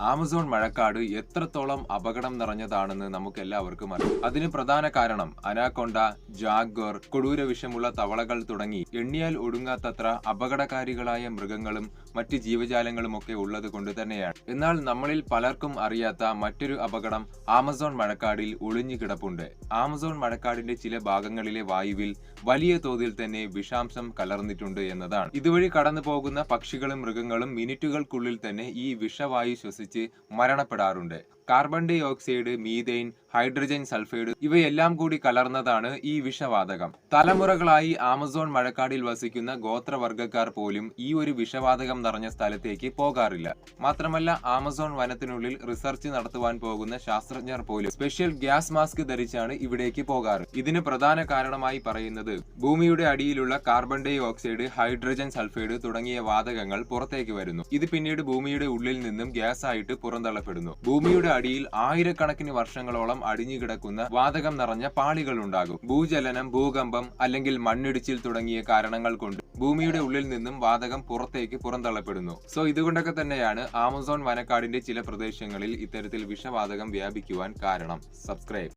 Amazon മഴക്കാട് എത്രത്തോളം അപകടം നിറഞ്ഞതാണെന്ന് നമുക്ക് എല്ലാവർക്കും അറിയാം. അതിന് പ്രധാന കാരണം അനാക്കൊണ്ട ജാഗ്വർ കൊടൂര വിഷമുള്ള തവളകൾ തുടങ്ങി എണ്ണിയാൽ ഒടുങ്ങാത്തത്ര അപകടകാരികളായ മൃഗങ്ങളും മറ്റ് ജീവജാലങ്ങളും ഒക്കെ ഉള്ളത് കൊണ്ട് തന്നെയാണ്. എന്നാൽ നമ്മളിൽ പലർക്കും അറിയാത്ത മറ്റൊരു അപകടം ആമസോൺ മഴക്കാടിൽ ഒളിഞ്ഞു കിടപ്പുണ്ട്. ആമസോൺ മഴക്കാടിന്റെ ചില ഭാഗങ്ങളിലെ വായുവിൽ വലിയ തോതിൽ തന്നെ വിഷാംശം കലർന്നിട്ടുണ്ട് എന്നതാണ്. ഇതുവഴി കടന്നു പോകുന്ന പക്ഷികളും മൃഗങ്ങളും മിനിറ്റുകൾക്കുള്ളിൽ തന്നെ ഈ വിഷവായു ശ്വസിച്ച് മരണപ്പെടാറുണ്ട്. Carbon dioxide methane hydrogen sulphide ഇവയെല്ലാം കൂടി കലർന്നതാണ് ഈ വിഷവാതകം. തലമുറകളായി ആമസോൺ മഴക്കാടിൽ വസിക്കുന്ന ഗോത്രവർഗക്കാർ പോലും ഈ ഒരു വിഷവാതകം നിറഞ്ഞ സ്ഥലത്തേക്ക് പോകാറില്ല. മാത്രമല്ല ആമസോൺ വനത്തിനുള്ളിൽ റിസർച്ച് നടത്തുവാൻ പോകുന്ന ശാസ്ത്രജ്ഞർ പോലും സ്പെഷ്യൽ ഗ്യാസ് മാസ്ക് ധരിച്ചാണ് ഇവിടേക്ക് പോകാറ്. ഇതിന് പ്രധാന കാരണമായി പറയുന്നത് ഭൂമിയുടെ അടിയിലുള്ള carbon dioxide hydrogen sulphide തുടങ്ങിയ വാതകങ്ങൾ പുറത്തേക്ക് വരുന്നു. ഇത് പിന്നീട് ഭൂമിയുടെ ഉള്ളിൽ നിന്നും ഗ്യാസ് ആയിട്ട് പുറന്തള്ളപ്പെടുന്നു. ഭൂമിയുടെ അടിയിൽ ആയിരക്കണക്കിന് വർഷങ്ങളോളം അടിഞ്ഞുകിടക്കുന്ന വാതകം നിറഞ്ഞ പാളികൾ ഉണ്ടാകും ഭൂചലനം ഭൂകമ്പം അല്ലെങ്കിൽ മണ്ണിടിച്ചിൽ തുടങ്ങിയ കാരണങ്ങൾ കൊണ്ട് ഭൂമിയുടെ ഉള്ളിൽ നിന്നും വാതകം പുറത്തേക്ക് പുറന്തള്ളപ്പെടുന്നു. സോ ഇതുകൊണ്ടൊക്കെ തന്നെയാണ് ആമസോൺ വനക്കാടിന്റെ ചില പ്രദേശങ്ങളിൽ ഇത്തരത്തിൽ വിഷവാതകം വ്യാപിക്കുവാൻ കാരണം. സബ്സ്ക്രൈബ്.